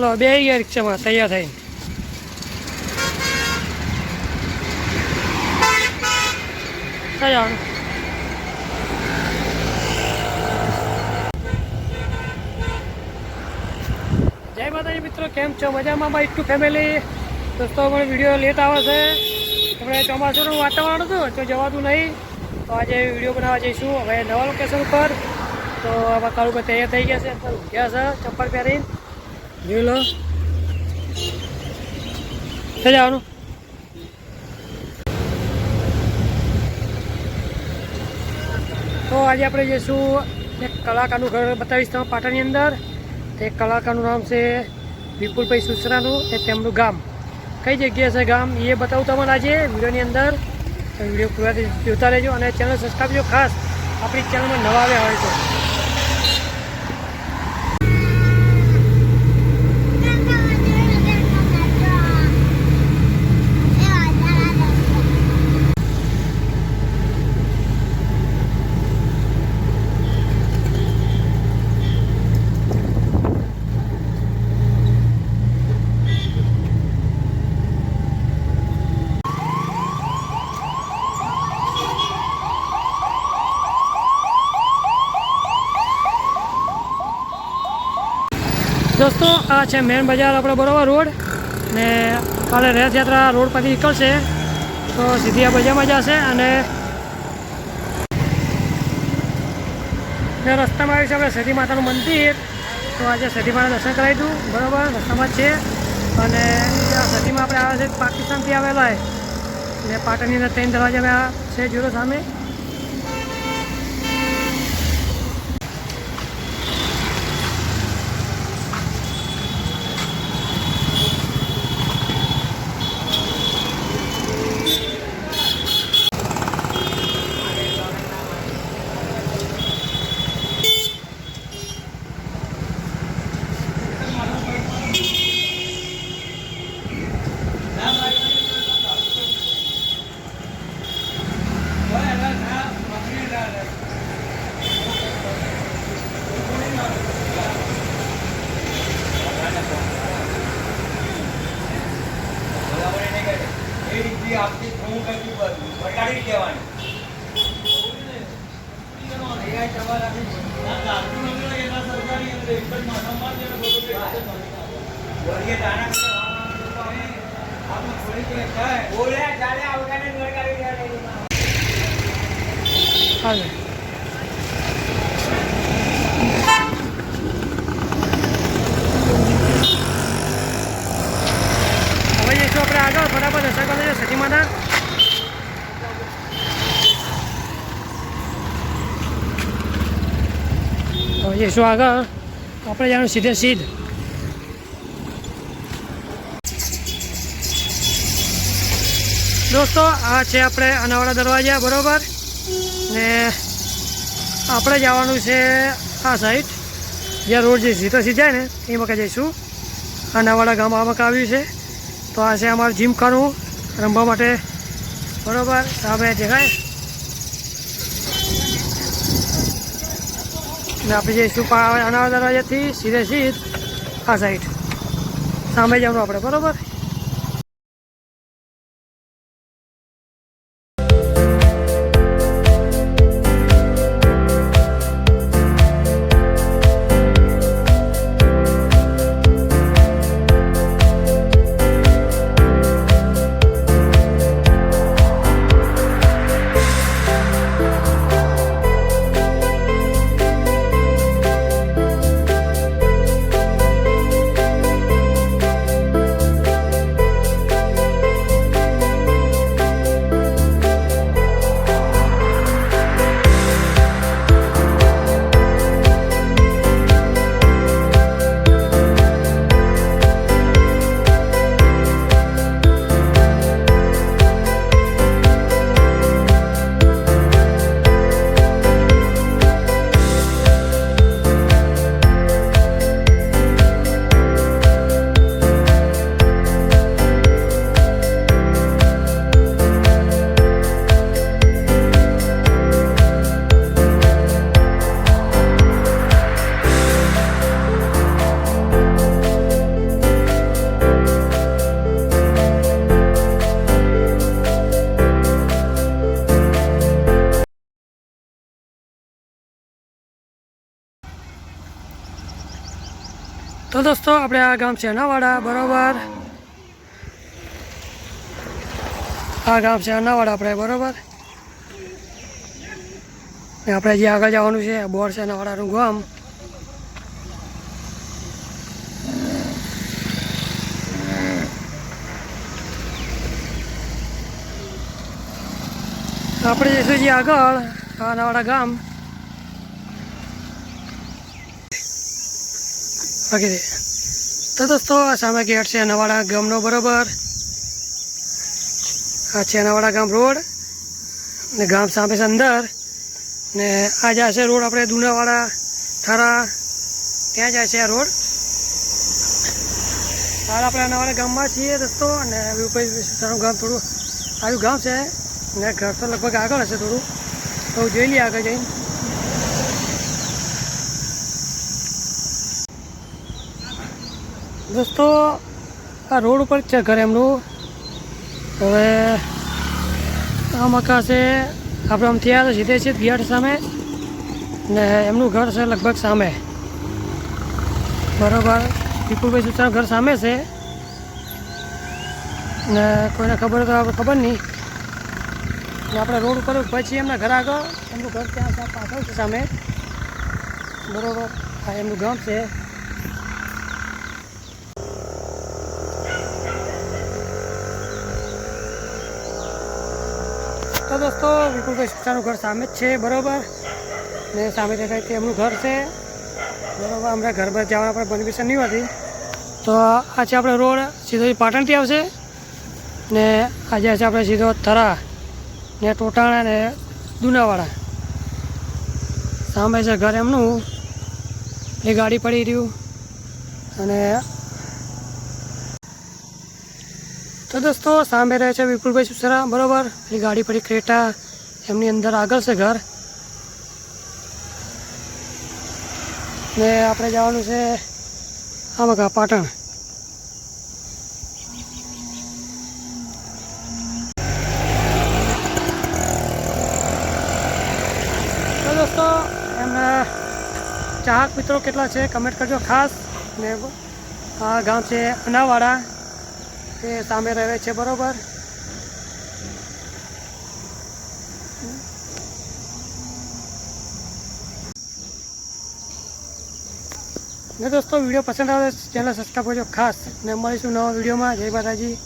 લો બે રિક્ષામાં તૈયાર થઈને. આવવાનું જય માતાજી મિત્રો, કેમ છો? મજામાં બાઈક ટુ ફેમિલી દોસ્તો પણ વીડિયો લેટ આવે છે. આપણે ચોમાસુનું વાતાવરણ હતું તો જવાતું નહીં. તો આજે વીડિયો બનાવવા જઈશું. હવે નવા લોકેશન ઉપર. તો આમાં કાળુભાઈ તૈયાર થઈ ગયા છે. ગયા છે, ચપ્પલ પહેરીને. જોઈ લો. થઈ જવાનું તો આજે આપણે જઈશું એક કલાકારનું ઘર બતાવીશ તમે પાટણની અંદર. તે કલાકારનું નામ છે વિપુલભાઈ સુસરાનું એ તેમનું ગામ. કઈ જગ્યાએ છે ગામ એ બતાવું તમને આજે વિડીયોની અંદર. વીડિયો પૂરા જોતા રહેજો અને ચેનલ સબસ્ક્રાઈબ જો ખાસ. આપણી ચેનલમાં નવા આવ્યા હોય તો. દોસ્તો, આ છે મેન બજાર આપણે બરોબર રોડ. ને કાલે રથયાત્રા રોડ પરથી નીકળશે. તો સીધી આ બજારમાં જશે અને ને રસ્તામાં આવ્યું છે આપણે સતી માતાનું મંદિર. તો આજે સતી માતા દર્શન કરાવી દઉં બરાબર, રસ્તામાં છે. અને સતીમાં આપણે આવે છે પાકિસ્તાનથી આવેલા ને પાટણની અંદર ત્રણ દરવાજા છે જોડો સામે. હાલે હવે જઈશું આપણે આગળ ફટાફટ કરી લઈએ માતા. જઈશું આગળ. આપણે જવાનું સીધે સીધ. દોસ્તો, આ છે આપણે અનાવાડા દરવાજા, બરોબર? ને આપણે જવાનું છે આ સાઈડ જ્યાં રોડ જે સીધો સીધાય ને, એ વખતે જઈશું. અનાવાડા ગામ આ મકા આવ્યું છે. તો આ છે અમારું જીમખાનું રમવા માટે, બરાબર? સામે દેખાય ને આપણે જઈશું અનાવાડા દરવાજાથી સીધે સીધ આ સાઈડ સામે જવાનું આપણે બરોબર? તો દોસ્તો, આપણે આ ગામ છે અનાવાડા, બરોબર? આ ગામ છે અનાવાડા આપણે, બરોબર? આપણે જે આગળ જવાનું છે, બોર છે અનાવાડાનું ગામ. આપણે જઈશું જે આગળ અનાવાડા ગામ. વગેરે તો દોસ્તો આ સામે ગેટ છે નવાડા ગામનો, બરાબર? આ છે નવાડા ગામ રોડ ને ગામ સામે છે અંદર. ને આ જાય છે રોડ આપણે દુનાવાડા, થરા. ત્યાં જાય છે આ રોડ. હાલ આપણે નવાડા ગામમાં છીએ દોસ્તો અને વિપરીત ગામ થોડું, આવ્યું ગામ છે. ને ઘર તો લગભગ આગળ હશે થોડું. તો જોઈ લઈએ આગળ જઈને. દોસ્તો, આ રોડ ઉપર છે ઘર એમનું. હવે આ મકા છે આપણે આમ ત્યાં સીધે સીધ ગેટ સામે ને એમનું ઘર છે લગભગ સામે. બરોબર વિપુલભાઈ સુચાનું ઘર સામે છે. ને કોઈને ખબર તો આપણે ખબર નહીં. ને આપણે રોડ ઉપર પછી એમના ઘર આગળ. એમનું ઘર ત્યાં પાછળ છે સામે. બરોબર, આ એમનું ગામ છે. તો દોસ્તો વિપુલભાઈ શિક્ષાનું ઘર સામે જ છે, બરોબર? ને સામે દેખાય તે એમનું ઘર છે, બરાબર? હમણાં ઘર પર જવાના પણ પરમિશન નહીં હોતી. તો આ છે આપણે રોડ સીધો પાટણથી આવશે. ને આજે છે આપણે સીધો થરા, ને ટોટાણા, ને દુનાવાડા. સામે છે ઘર એમનું. એ ગાડી પડી રહ્યું. અને તો દોસ્તો, સામે રહે છે વિપુલભાઈ સુસરા, બરોબર? એની ગાડી પડી ક્રેટા, એમની અંદર આગળ છે ઘર. ને આપણે જવાનું છે આમાં પાટણ. તો દોસ્તો, એમના ચાહક મિત્રો કેટલા છે? કમેન્ટ કરજો ખાસ. ને આ ગામ છે અનાવાડા. તે સામે રહે છે, બરોબર? ને દોસ્તો, વીડિયો પસંદ આવે ચેનલ સબસ્ક્રાઈબ કરજો ખાસ, ને મળીશું નવા વિડીયોમાં. જય માતાજી.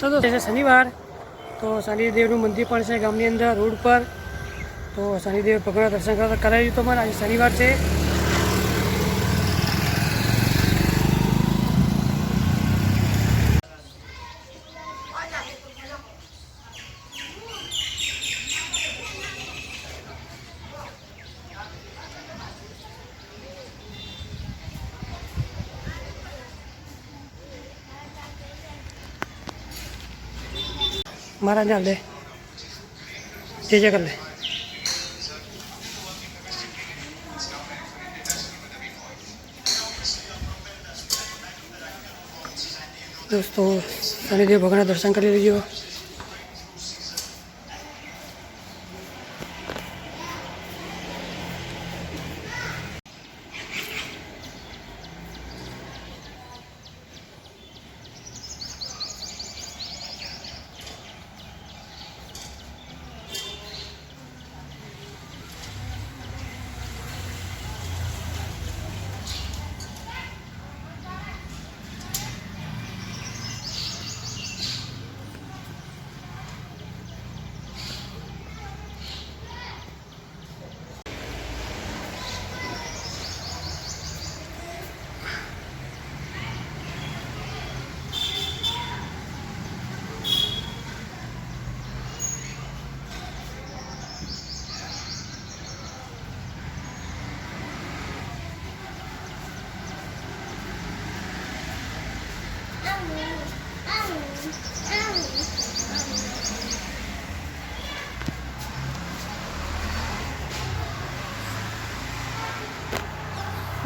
તો શનિવાર, તો શનિદેવનું મંદિર પણ છે ગામની અંદર, રોડ પર. તો શનિદેવ ભગવાન દર્શન કરતા કરાવ્યું તો મને આજે શનિવાર છે. મારા ત્યાં લે જે જે કર લે. દોસ્તો શનિદેવ ભગવાનના દર્શન કરી લેજો.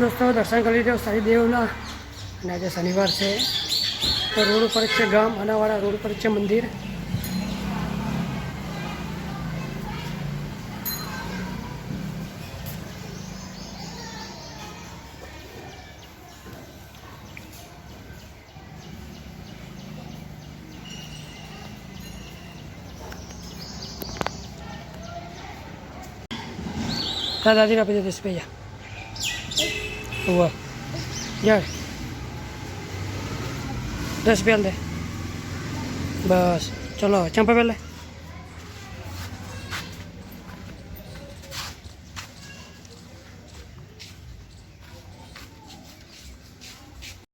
દોસ્તો, દર્શન કરી લીધો શનિદેવના અને આજે શનિવાર છે. તો રોડ ઉપર ગામ, અનાવાડા રોડ ઉપર છે મંદિર. તારા દાદીને આપી દે દસ રૂપિયા હોવા યાર દસ રૂપિયા લે બસ ચલો ચંપા પહેલે